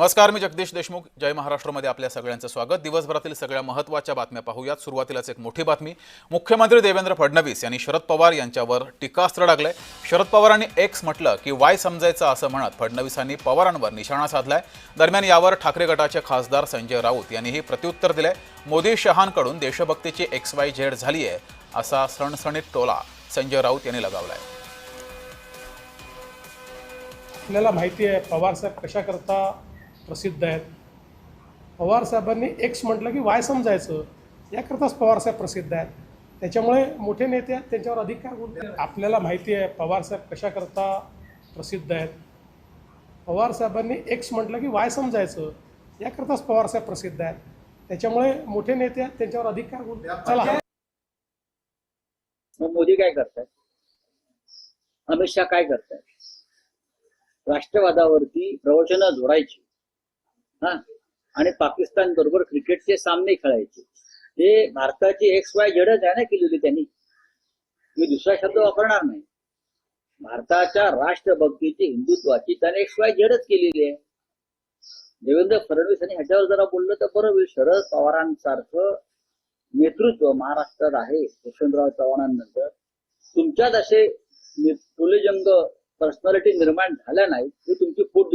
नमस्कार मी जगदीश देशमुख. जय महाराष्ट्रमध्ये आपल्या सगळ्यांचं स्वागत. दिवसभरातील सगळ्या महत्त्वाच्या बातम्या पाहूयात. सुरुवातीलाच एक मोठी बातमी. मुख्यमंत्री देवेंद्र फडणवीस यांनी शरद पवार यांच्यावर टीकास्त्र डागलंय. शरद पवारांनी एक्स म्हटलं की वाय समजायचं असं म्हणत फडणवीसांनी पवारांवर निशाणा साधलाय. दरम्यान यावर ठाकरे गटाचे खासदार संजय राऊत यांनीही प्रत्युत्तर दिलंय. मोदी शहांकडून देशभक्तीची एक्स वाय झेड झाली आहे असा सणसणीत टोला संजय राऊत यांनी लगावलाय. आपल्याला माहिती आहे पवारसाहेब कशाकरता प्रसिद्ध आहेत. पवारसाहेबांनी एक्स म्हटलं की वाय समजायचं. याकरताच पवारसाहेब प्रसिद्ध आहेत. त्याच्यामुळे मोठे नेते आहेत त्यांच्यावर अधिक काय बोलते आपल्याला माहिती आहे पवारसाहेब कशाकरता प्रसिद्ध आहेत. पवारसाहेबांनी एक्स म्हटलं की वाय समजायचं. याकरताच पवारसाहेब प्रसिद्ध आहेत. त्याच्यामुळे मोठे नेते आहेत त्यांच्यावर अधिक काय बोलते चला. मग मोदी काय करतायत? अमित शहा काय करतायत? राष्ट्रवादावरती प्रवचनं जोडायची. हा. आणि पाकिस्तान बरोबर क्रिकेटचे सामने खेळायचे. हे भारताची एक्स वाय जेडच आहे ना केलेली त्यांनी. मी दुसरा शब्द वापरणार नाही. भारताच्या राष्ट्रभक्तीची हिंदुत्वाची त्याने एक्स वाय जेडच केलेली आहे. देवेंद्र फडणवीस यांनी ह्याच्यावर जरा बोललं तर बरं होईल. शरद पवारांसारखं नेतृत्व महाराष्ट्रात आहे यशवंतराव चव्हाणांनंतर. तुमच्यात असे पुलजंग पर्सनॅलिटी निर्माण झाल्या नाहीत ही तुमची फूट